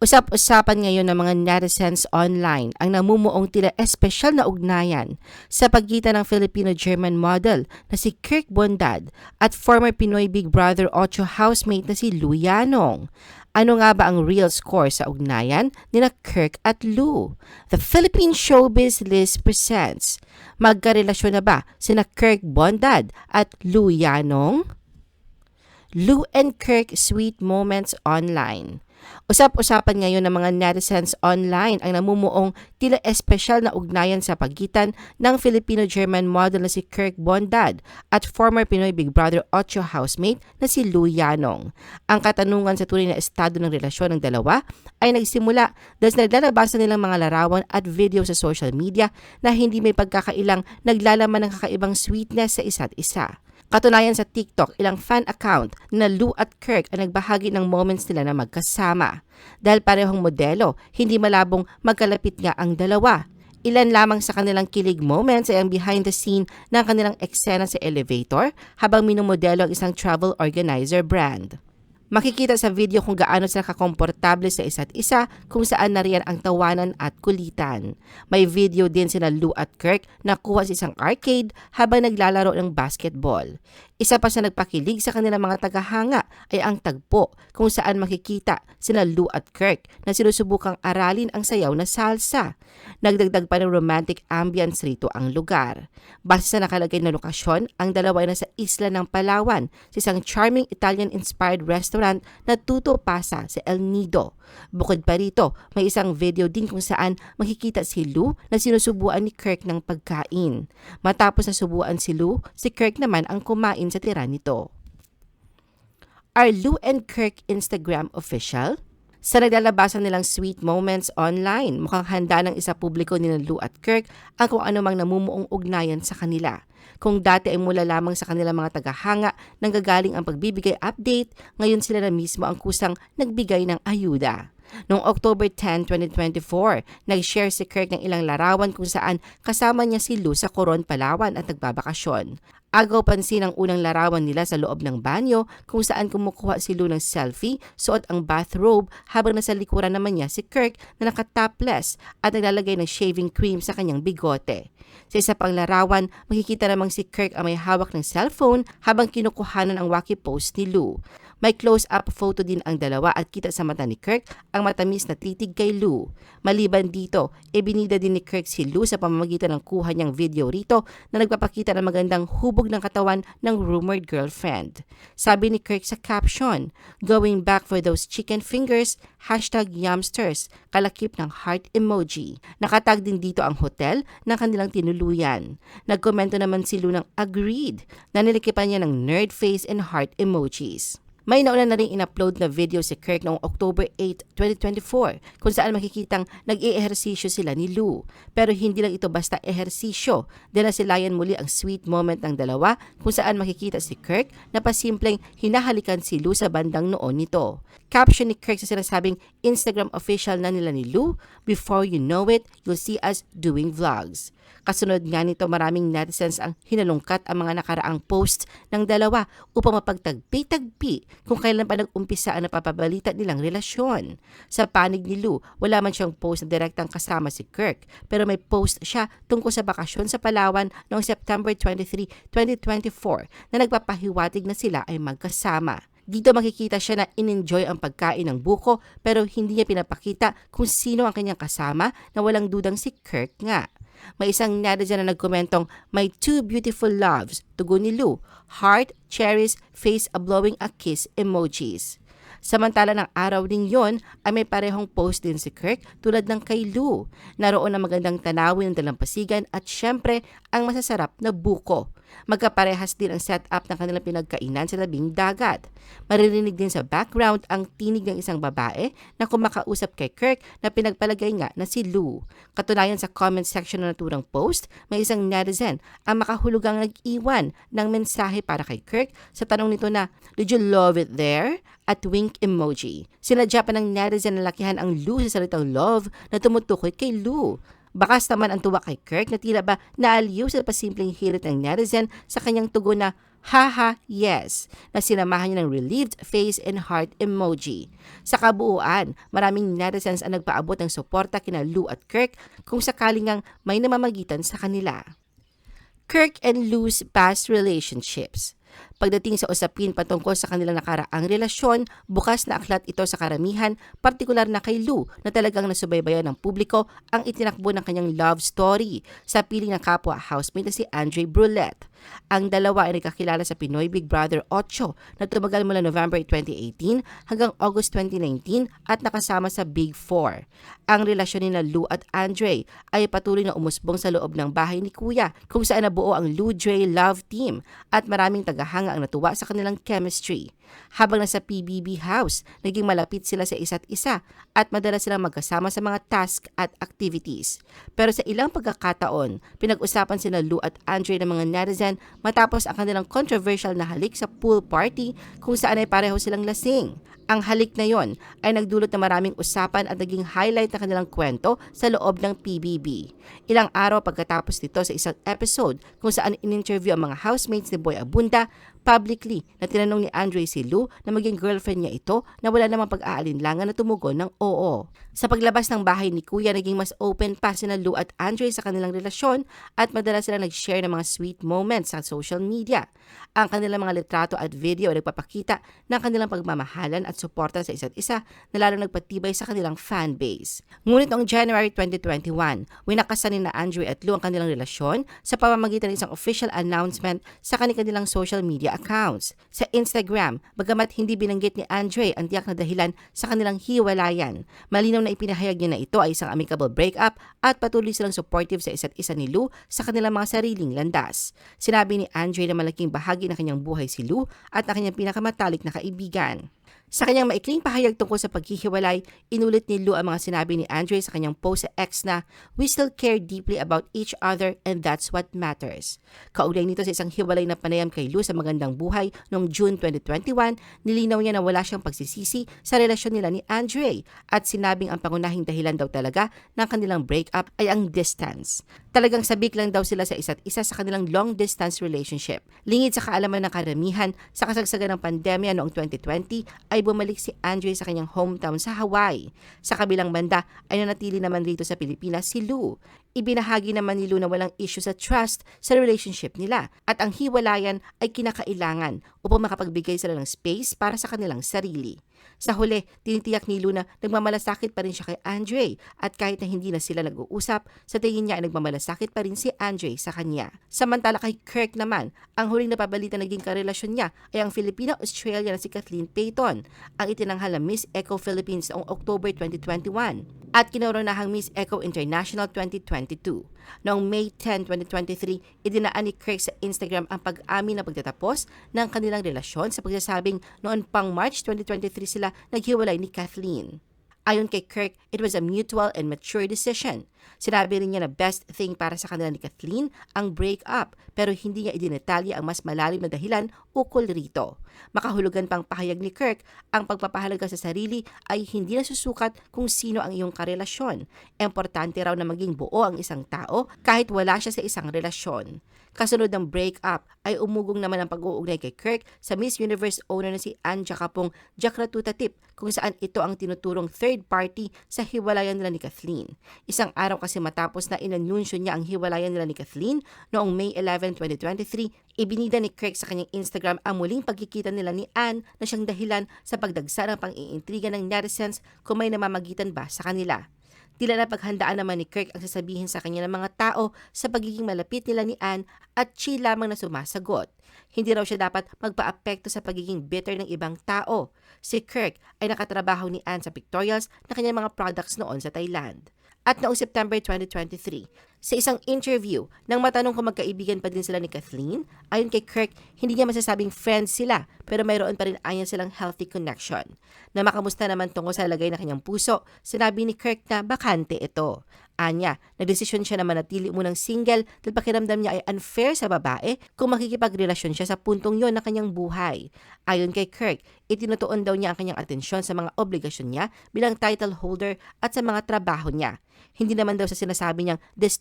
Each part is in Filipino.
Usap-usapan ngayon ng mga netizens online ang namumuong tila espesyal na ugnayan sa pagitan ng Filipino-German model na si Kirk Bondad at former Pinoy Big Brother 8 housemate na si Lou Yanong. Ano nga ba ang real score sa ugnayan ni na Kirk at Lou? The Philippine Showbiz List presents Magkarelasyon na ba sina Kirk Bondad at Lou Yanong? Lou and Kirk Sweet Moments Online Usap-usapan ngayon ng mga netizens online ang namumuong tila espesyal na ugnayan sa pagitan ng Filipino-German model na si Kirk Bondad at former Pinoy Big Brother 8 housemate na si Lou Yanong. Ang katanungan sa tunay na estado ng relasyon ng dalawa ay nagsimula dahil sa naglalabasan nilang mga larawan at video sa social media na hindi may pagkakailang naglalaman ng kakaibang sweetness sa isa't isa. Katunayan sa TikTok, ilang fan account na Lou at Kirk ang nagbahagi ng moments nila na magkasama. Dahil parehong modelo, hindi malabong magkalapit nga ang dalawa. Ilan lamang sa kanilang kilig moments ay ang behind the scene ng kanilang eksena sa elevator habang minumodelo ang isang travel organizer brand. Makikita sa video kung gaano sila kakomportable sa isa't isa kung saan nariyan ang tawanan at kulitan. May video din sina Lou at Kirk na kuha sa isang arcade habang naglalaro ng basketball. Isa pa sa nagpakilig sa kanilang mga tagahanga ay ang tagpo kung saan makikita sina Lou at Kirk na sinusubukang aralin ang sayaw na salsa. Nagdagdag pa ng romantic ambience rito ang lugar. Base sa nakalagay na lokasyon, ang dalawa ay nasa isla ng Palawan sa isang charming Italian-inspired restaurant na Tuto sa El Nido. Bukod pa rito, may isang video din kung saan makikita si Lou na sinusubuan ni Kirk ng pagkain. Matapos na subuan si Lou, si Kirk naman ang kumain sa tira nito. Are Lou and Kirk Instagram official? Sa naglalabasan nilang sweet moments online, mukhang handa ng isa publiko ni Lou at Kirk ang kung ano mang namumuong ugnayan sa kanila. Kung dati ay mula lamang sa kanilang mga tagahanga nang gagaling ang pagbibigay update, ngayon sila na mismo ang kusang nagbigay ng ayuda. Noong October 10, 2024, nag-share si Kirk ng ilang larawan kung saan kasama niya si Lou sa Coron, Palawan at nagbabakasyon. Agaw pansin ang unang larawan nila sa loob ng banyo kung saan kumukuha si Lou ng selfie, suot ang bathrobe habang nasa likuran naman niya si Kirk na naka-topless at naglalagay ng shaving cream sa kanyang bigote. Sa isa pang larawan, makikita namang si Kirk ang may hawak ng cellphone habang kinukuhanan ang wacky post ni Lou. May close-up photo din ang dalawa at kita sa mata ni Kirk ang matamis na titig kay Lou. Maliban dito, ibinida din ni Kirk si Lou sa pamamagitan ng kuha niyang video rito na nagpapakita ng magandang hubog ng katawan ng rumored girlfriend. Sabi ni Kirk sa caption, Going back for those chicken fingers, hashtag yumsters, kalakip ng heart emoji. Nakatag din dito ang hotel na kanilang tinuluyan. Nagkomento naman si Lou ng agreed na nilikipan niya ng nerd face and heart emojis. May nauna na rin in-upload na video si Kirk noong October 8, 2024 kung saan makikitang nag-i-ehersisyo sila ni Lou. Pero hindi lang ito basta ehersisyo. Dinasilayan muli ang sweet moment ng dalawa kung saan makikita si Kirk na pasimpleng hinahalikan si Lou sa bandang noon nito. Caption ni Kirk sa sinasabing Instagram official na nila ni Lou, Before you know it, you'll see us doing vlogs. Kasunod nga nito maraming netizens ang hinalungkat ang mga nakaraang posts ng dalawa upang mapagtagpi-tagpi kung kailan pa nag-umpisa ang napapabalita nilang relasyon. Sa panig ni Lou, wala man siyang post na direktang kasama si Kirk pero may post siya tungkol sa bakasyon sa Palawan noong September 23, 2024 na nagpapahiwatig na sila ay magkasama. Dito makikita siya na in-enjoy ang pagkain ng buko pero hindi niya pinapakita kung sino ang kanyang kasama na walang dudang si Kirk nga. May isang netizen na nagkomentong, My two beautiful loves, tugon ni Lou, heart, cherries, face a blowing a kiss emojis. Samantala ng araw ding yon ay may parehong post din si Kirk tulad ng kay Lou. Naroon ang magandang tanawin ng dalampasigan at syempre ang masasarap na buko. Magkaparehas din ang setup ng kanilang pinagkainan sa labing dagat. Maririnig din sa background ang tinig ng isang babae na kumakausap kay Kirk na pinagpalagay nga na si Lou. Katunayan sa comment section ng naturang post, may isang netizen ang makahulugang nag-iwan ng mensahe para kay Kirk sa tanong nito na, Did you love it there? At wink emoji. Sinadya pa ng netizen na lakihan ang Lou sa salitang love na tumutukoy kay Lou. Bakas naman ang tuwa kay Kirk na tila ba naaliw sa pasimpleng hirit ng netizen sa kanyang tugon na haha yes na sinamahan niya ng relieved face and heart emoji. Sa kabuuan, maraming netizens ang nagpaabot ng suporta kina Lou at Kirk kung sakaling ngang may namamagitan sa kanila. Kirk and Lou's past relationships. Pagdating sa usapin patungkol sa kanilang nakaraang relasyon, bukas na aklat ito sa karamihan, partikular na kay Lou na talagang nasubaybayan ng publiko ang itinakbo ng kanyang love story sa piling ng kapwa housemate na si Andre Brulette. Ang dalawa ay nagkakilala sa Pinoy Big Brother 8 na tumagal mula November 2018 hanggang August 2019 at nakasama sa Big 4. Ang relasyon ni na Lou at Andre ay patuloy na umusbong sa loob ng bahay ni Kuya kung saan nabuo ang Lou Dre Love Team at maraming tagahanga ang natuwa sa kanilang chemistry. Habang nasa PBB house, naging malapit sila sa isa't isa at madalas silang magkasama sa mga task at activities. Pero sa ilang pagkakataon, pinag-usapan sina Lou at Andre ng mga netizen matapos ang kanilang controversial na halik sa pool party kung saan ay pareho silang lasing. Ang halik na yon ay nagdulot ng maraming usapan at naging highlight ng kanilang kwento sa loob ng PBB. Ilang araw pagkatapos nito sa isang episode kung saan in-interview ang mga housemates ni Boy Abunda, publicly na tinanong ni Andre si Lou na maging girlfriend niya ito na wala namang pag-aalinlangan na tumugon ng oo. Sa paglabas ng bahay ni Kuya, naging mas open pa sina Lou at Andre sa kanilang relasyon at madalas sila nag-share ng mga sweet moments sa social media. Ang kanilang mga litrato at video ay nagpapakita ng kanilang pagmamahalan at suporta sa isa't isa na lalong nagpatibay sa kanilang fan base. Ngunit noong January 2021, winakasan ni na Andre at Lou ang kanilang relasyon sa pamamagitan ng isang official announcement sa kanilang social media accounts. Sa Instagram, bagamat hindi binanggit ni Andre ang tiyak na dahilan sa kanilang hiwalayan, malinaw na ipinahayag niya na ito ay isang amicable breakup at patuloy silang supportive sa isa't isa ni Lou sa kanilang mga sariling landas. Sinabi ni Andre na malaking bahagi ng kanyang buhay si Lou at ang kanyang pinakamatalik na kaibigan. Sa kanyang maikling pahayag tungkol sa paghihiwalay, inulit ni Lou ang mga sinabi ni Andre sa kanyang post sa X na, We still care deeply about each other and that's what matters. Kaugnay nito sa isang hiwalay na panayam kay Lou sa magandang buhay noong June 2021, nilinaw niya na wala siyang pagsisisi sa relasyon nila ni Andre at sinabing ang pangunahing dahilan daw talaga ng kanilang breakup ay ang distance. Talagang sabik lang daw sila sa isa't isa sa kanilang long distance relationship. Lingid sa kaalaman ng karamihan, sa kasagsagan ng pandemya noong 2020 ay bumalik si Andre sa kanyang hometown sa Hawaii. Sa kabilang banda ay nanatili naman rito sa Pilipinas si Lou. Ibinahagi naman ni Lou na walang issue sa trust sa relationship nila at ang hiwalayan ay kinakailangan upang makapagbigay sila ng space para sa kanilang sarili. Sa huli, tinitiyak ni Lou na nagmamalasakit pa rin siya kay Andre at kahit na hindi na sila nag-uusap, sa tingin niya ay nagmamalasakit pa rin si Andre sa kanya. Samantala kay Kirk naman, ang huling napabalita naging karelasyon niya ay ang Filipino-Australia na si Kathleen Payton, ang itinanghal na Miss Eco Philippines noong October 2021 at kinoronahang Miss Eco International 2022. Noong May 10, 2023, idinaan ni Kirk sa Instagram ang pag-amin na pagtatapos ng kanilang relasyon sa pagsasabing noon pang March 2023 sila naghiwalay ni Kathleen. Ayon kay Kirk, it was a mutual and mature decision. Sinabi rin niya na best thing para sa kanila ni Kathleen ang break-up pero hindi niya idinetalya ang mas malalim na dahilan ukol rito. Makahulugan pang pahayag ni Kirk, ang pagpapahalaga sa sarili ay hindi nasusukat kung sino ang iyong karelasyon. Importante raw na maging buo ang isang tao kahit wala siya sa isang relasyon. Kasunod ng breakup ay umugong naman ang pag-uugnay kay Kirk sa Miss Universe owner na si Anne Jacapong Jakratutatip kung saan ito ang tinuturong third party sa hiwalayan nila ni Kathleen. Isang araw kasi matapos na inanunsyo niya ang hiwalayan nila ni Kathleen noong May 11, 2023, ibinida ni Kirk sa kanyang Instagram ang muling pagkikita nila ni Anne na siyang dahilan sa pagdagsa ng pang-iintriga ng netizens kung may namamagitan ba sa kanila. Tila na paghandaan naman ni Kirk ang sasabihin sa kanya ng mga tao sa pagiging malapit nila ni Anne at chill lamang na sumasagot. Hindi raw siya dapat magpa-apekto sa pagiging bitter ng ibang tao. Si Kirk ay nakatrabaho ni Anne sa pictorials na kanyang mga products noon sa Thailand. At noong September 2023, sa isang interview, nang matanong kung magkaibigan pa din sila ni Kathleen, ayon kay Kirk, hindi niya masasabing friends sila, pero mayroon pa rin ayon silang healthy connection. Na makamusta naman tungkol sa lagay ng kanyang puso, sinabi ni Kirk na bakante ito. Anya, nagdesisyon siya na manatili munang single dahil pakiramdam niya ay unfair sa babae kung makikipagrelasyon siya sa puntong yon ng kanyang buhay. Ayon kay Kirk, itinutuon daw niya ang kanyang atensyon sa mga obligasyon niya bilang title holder at sa mga trabaho niya. Hindi naman daw sa sinasabi niyang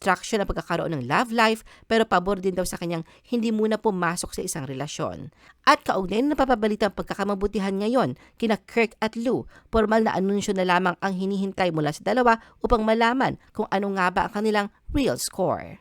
distraction ang pagkakaroon ng love life pero pabor din daw sa kanyang hindi muna pumasok sa isang relasyon. At kaugnay na napapabalita ang pagkakamabutihan ngayon kina Kirk at Lou, formal na anunsyo na lamang ang hinihintay mula sa dalawa upang malaman kung ano nga ba ang kanilang real score.